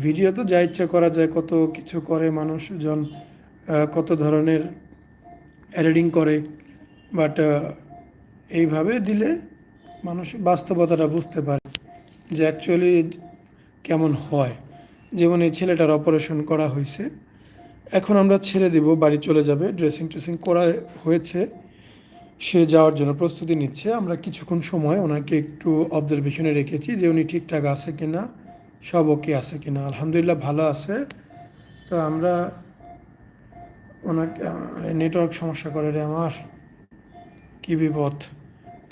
Video তো যা ইচ্ছা করা যায়, কত কিছু করে মানুষজন কত ধরনের এডিটিং করে বাট এইভাবে দিলে মানুষ বাস্তবতাটা বুঝতে পারে যে অ্যাকচুয়ালি কেমন হয়। যেমন এই ছেলেটার অপারেশন করা হয়েছে। এখন আমরা ছেড়ে দিব, বাড়ি চলে যাবে ড্রেসিং ট্রেসিং করা হয়েছে। সে যাওয়ার জন্য প্রস্তুতি নিচ্ছে। আমরা কিছুক্ষণ সময় ওনাকে একটু অবজারভেশনে রেখেছি যে উনি ঠিকঠাক আছে কিনা। সব ওকে আছে কিনা? আলহামদুলিল্লাহ ভালো আছে। তো আমরা ওনাকে নেটওয়ার্ক সমস্যা করে রে আমার। কী বিপদ।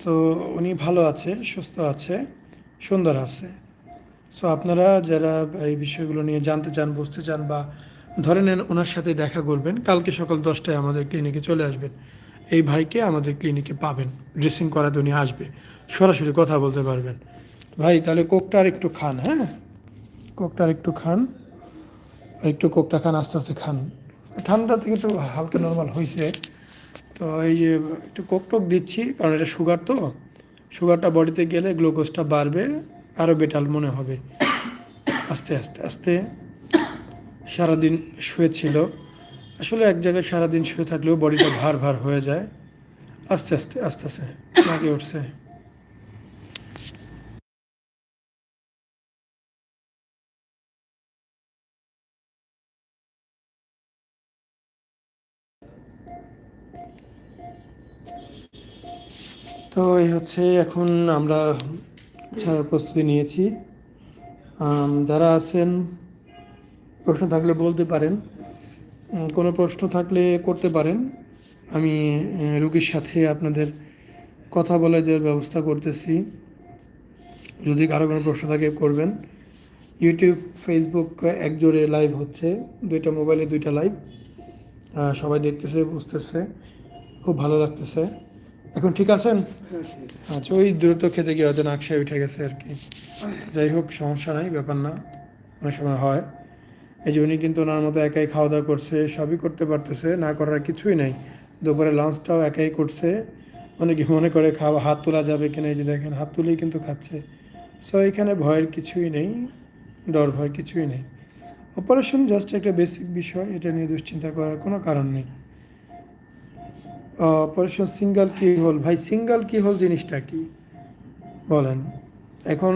তো উনি ভালো আছে, সুস্থ আছে, সুন্দর আছে। সো আপনারা যারা এই বিষয়গুলো নিয়ে জানতে চান, বুঝতে চান বা ধরে নেন ওনার সাথে দেখা করবেন, কালকে সকাল দশটায় আমাদের ক্লিনিকে চলে আসবেন। এই ভাইকে আমাদের ক্লিনিকে পাবেন ড্রেসিং করাতে উনি আসবে। সরাসরি কথা বলতে পারবেন। ভাই, তাহলে কোকটা আর একটু খান হ্যাঁ? কোকটা একটু খান, একটু কোকটা খান, আস্তে আস্তে খান। ঠান্ডা থেকে একটু হালকা নর্মাল হয়েছে তো এই যে একটু কোক টোক দিচ্ছি, কারণ এটা সুগার তো। সুগারটা বডিতে গেলে গ্লুকোজটা বাড়বে আরও বেটাল মনে হবে। আস্তে আস্তে আস্তে। সারাদিন শুয়েছিল। আসলে এক জায়গায় সারাদিন শুয়ে থাকলেও বডিটা ভার ভার হয়ে যায়। আস্তে আস্তে আস্তে আস্তে। লাগে উঠছে। তো এই হচ্ছে এখন আমরা ছাড়ার প্রস্তুতি নিয়েছি। যারা আছেন, প্রশ্ন থাকলে বলতে পারেন। কোনো প্রশ্ন থাকলে করতে পারেন। আমি রুগীর সাথে আপনাদের কথা বলে দেওয়ার ব্যবস্থা করতেছি। যদি কারও কোনো প্রশ্ন থাকে করবেন। ইউটিউব, ফেসবুক একজোড়ে লাইভ হচ্ছে। দুইটা মোবাইলে দুইটা লাইভ। সবাই দেখতেছে, বুঝতেছে। খুব ভালো লাগতেছে। এখন ঠিক আছেন? আচ্ছা ওই দ্রুত খেতে গিয়ে হয়তো নাকশায় উঠে গেছে আর কি। যাই হোক সমস্যা নাই ব্যাপার না। অনেক সময় হয়। এই যে উনি কিন্তু ওনার মতো একাই খাওয়া দাওয়া করছে সবই করতে পারতেছে না করার কিছুই নাই। দুপুরে লাঞ্চটাও একাই করছে। অনেকে মনে করে খাওয়া হাত তোলা যাবে কিনা এই যে দেখেন হাত তুলেই কিন্তু খাচ্ছে। সো এখানে ভয়ের কিছুই নেই ডর ভয় কিছুই নেই। অপারেশন জাস্ট একটা বেসিক বিষয় এটা নিয়ে দুশ্চিন্তা করার কোনো কারণ নেই। অপারেশন সিঙ্গেল কি হল? ভাই, সিঙ্গেল কি হল জিনিসটা কি? বলেন। এখন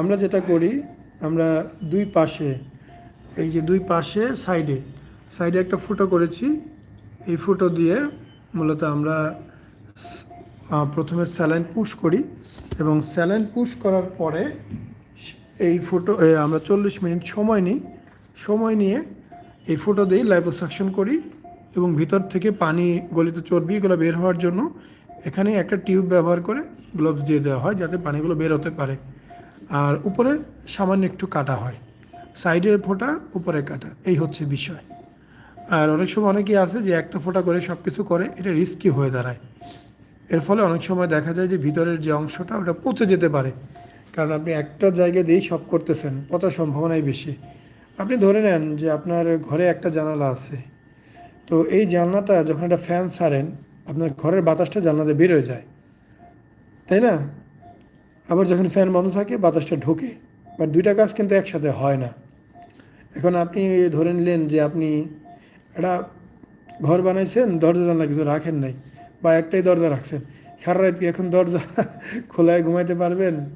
আমরা যেটা করি, আমরা দুই পাশে, এই যে দুই পাশে সাইডে সাইডে একটা ফুটো করেছি। এই ফুটো দিয়ে মূলত আমরা প্রথমে স্যালাইন পুশ করি এবং স্যালাইন পুশ করার পরে এই ফুটো আমরা চল্লিশ মিনিট সময় নিই। সময় নিয়ে এই ফুটো দিয়ে লাইপোসাকশন করি। এবং ভিতর থেকে পানি গলিত চর্বি এগুলো বের হওয়ার জন্য এখানে একটা টিউব ব্যবহার করে গ্লোভস দিয়ে দেওয়া হয় যাতে পানিগুলো বের হতে পারে। আর উপরে সামান্য একটু কাটা হয়। সাইডে ফোঁটা, উপরে কাটা। এই হচ্ছে বিষয়। আর অনেক সময় অনেকেই আছে যে একটা ফোঁটা করে সব কিছু করে, এটা রিস্কি হয়ে দাঁড়ায়। এর ফলে অনেক সময় দেখা যায় যে ভিতরের যে অংশটা, ওটা পচে যেতে পারে। কারণ আপনি একটা জায়গা দিয়েই সব করতেছেন, পচার সম্ভাবনাই বেশি। আপনি ধরে নেন যে আপনার ঘরে একটা জানালা আছে। তো এই জানলাটা যখন একটা ফ্যান সারেন আপনার ঘরের বাতাসটা জানলাতে বের হয়ে যায়। তাই না? আবার যখন ফ্যান বন্ধ থাকে, বাতাসটা ঢোকে। বাট দুইটা কাজ কিন্তু একসাথে হয় না। এখন আপনি ধরে নিলেন যে আপনি একটা ঘর বানাইছেন, দরজা জানলা কিছু রাখেন নাই, বা একটাই দরজা রাখছেন। সারা রাত এখন দরজা খোলায় ঘুমাইতে পারবেন?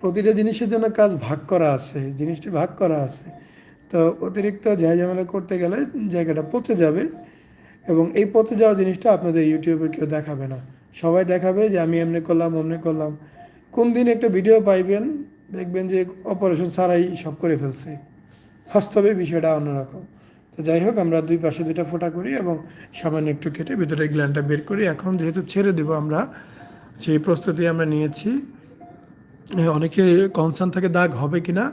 প্রতিটা জিনিসের জন্য কাজ ভাগ করা আছে, জিনিসটি ভাগ করা আছে। তো অতিরিক্ত ঝামেলা করতে গেলে জায়গাটা পচে যাবে। এবং এই পচে যাওয়া জিনিসটা আপনাদের ইউটিউবে কেউ দেখাবে না। সবাই দেখাবে যে আমি এমনি করলাম, অমনি করলাম। কোন দিন একটা ভিডিও পাইবেন, দেখবেন যে অপারেশন ছাড়াই সব করে ফেলছে। বাস্তবে বিষয়টা অন্যরকম। তো যাই হোক, আমরা দুই পাশে দুইটা ফোঁটা করি এবং সামান্য একটু কেটে ভিতরে গ্ল্যান্ডটা বের করি। এখন যেহেতু ছেড়ে দেবো আমরা, সেই প্রস্তুতি আমরা নিয়েছি। অনেকে কনসার্ন থাকে দাগ হবে কি না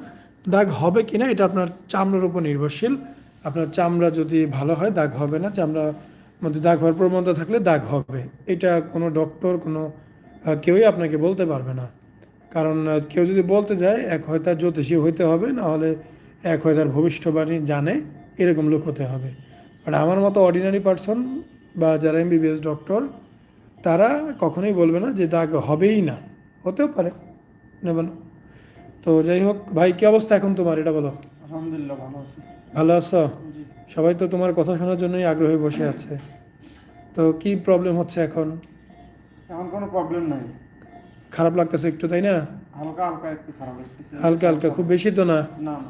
দাগ হবে কিনা, এটা আপনার চামড়ার উপর নির্ভরশীল। আপনার চামড়া যদি ভালো হয়, দাগ হবে না। চামড়া মধ্যে দাগ হওয়ার প্রবণতা থাকলে দাগ হবে। এটা কোনো ডক্টর কোনো কেউই আপনাকে বলতে পারবে না। কারণ কেউ যদি বলতে যায়, এক হয় তার জ্যোতিষী হইতে হবে, না হলে এক হয় তার ভবিষ্যবাণী জানে, এরকম লোক হতে হবে। বাট আমার মতো অর্ডিনারি পার্সন বা যারা এমবিবিএস ডক্টর তারা কখনোই বলবে না যে দাগ হবেই না। হতেও পারে, নেবে না। তো যাই হোক, ভাই, কী অবস্থা এখন তোমার? এটা বলো। আলহামদুলিল্লাহ ভালো আছি। ভালো আছো? সবাই তো তোমার কথা শোনার জন্যই আগ্রহী বসে আছে। তো কি প্রবলেম হচ্ছে এখন? এখন কোনো প্রবলেম নাই। খারাপ লাগতেছে একটু তাই না? হালকা হালকা একটু খারাপ লাগতেছে। হালকা হালকা খুব বেশি তো না? না না।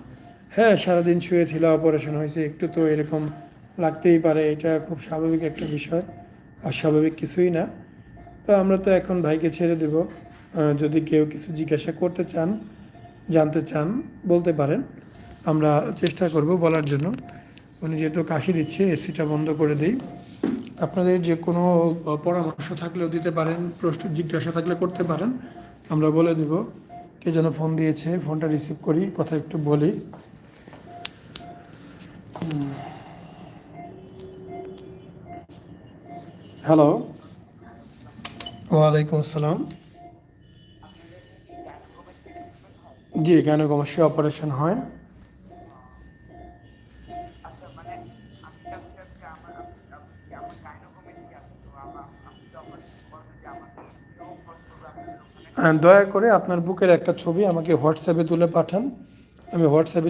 হ্যাঁ সারাদিন শুয়েছিল অপারেশন হয়েছে একটু তো এরকম লাগতেই পারে এটা খুব স্বাভাবিক একটা বিষয় আর স্বাভাবিক কিছুই না। তো আমরা তো এখন ভাইকে ছেড়ে দেব। যদি কেউ কিছু জিজ্ঞাসা করতে চান জানতে চান বলতে পারেন। আমরা চেষ্টা করব বলার জন্য। উনি যেহেতু কাশি দিচ্ছে, এসিটা বন্ধ করে দিই। আপনাদের যে কোনো পরামর্শ থাকলেও দিতে পারেন, প্রশ্ন, জিজ্ঞাসা থাকলে করতে পারেন। আমরা বলে দেব, কে যেন ফোন দিয়েছে, ফোনটা রিসিভ করি, কথা একটু বলি। হ্যালো। ওয়ালাইকুম আসসালাম। জি কেন অবশ্যই অপারেশন হয়। দয়া করে আপনার বুকের একটা ছবি আমাকে হোয়াটসঅ্যাপে তুলে পাঠান। আমি হোয়াটসঅ্যাপে